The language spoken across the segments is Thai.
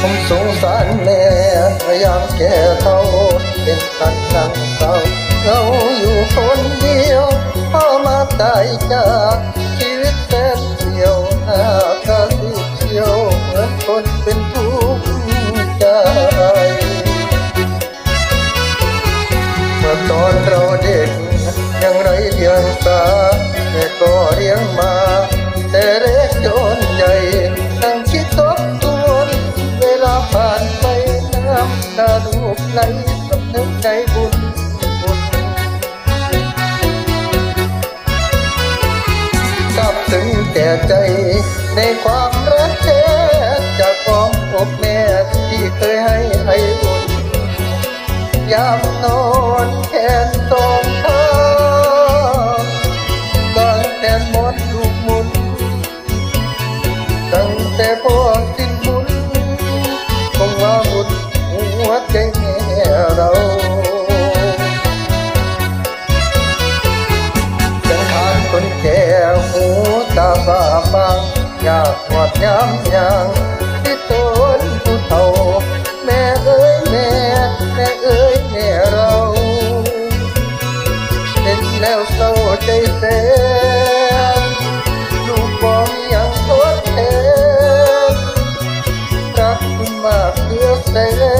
ผมสงสารแม่พยายามแก่เท่าเป็นตันนังเศร้าเราอยู่คนเดียวพ่อมาตายจากชีวิตแสนเดียวหน้าตาสีเขียวเหมือนคนเป็นทุกข์ใจเมื่อตอนเราเด็กยังไรเดียงสาแม่ก็เลี้ยงมาแต่เล็ นึกในบุญบุญทราบถึงแก่ใจในความรักแท้จากความอบแม่ที่เคยให้ไอบุญยามนอน คนแก่หูตาบาบางอยากหอดย้ำยางที่ตนผู้เฒ่าแม่เอ้ยแม่แม่เอ้ยแม่เราเห็นแล้วเศร้าใจแสนลูกบ่มียังทดแทนรักคุณมากเหลือแสน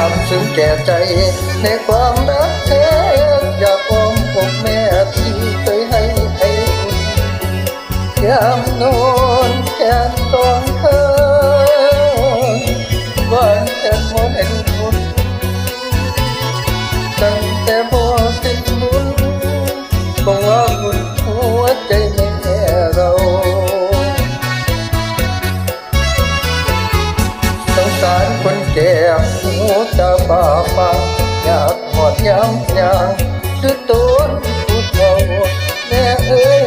าบซึ้งแก่ใจ ในความรักแท้อยากอ้อมอกแม่ที่เคยให้ให้ยามนอนแก่ต้องเธอวันแต่หมดเห็นคุณตั้งแต่โมสิ้นบุญคงว่าคุณ คนแก่มหูตาบาปังอยากหอดย้ำยางคือตัวผู้เฒ่าแม่เอ้ย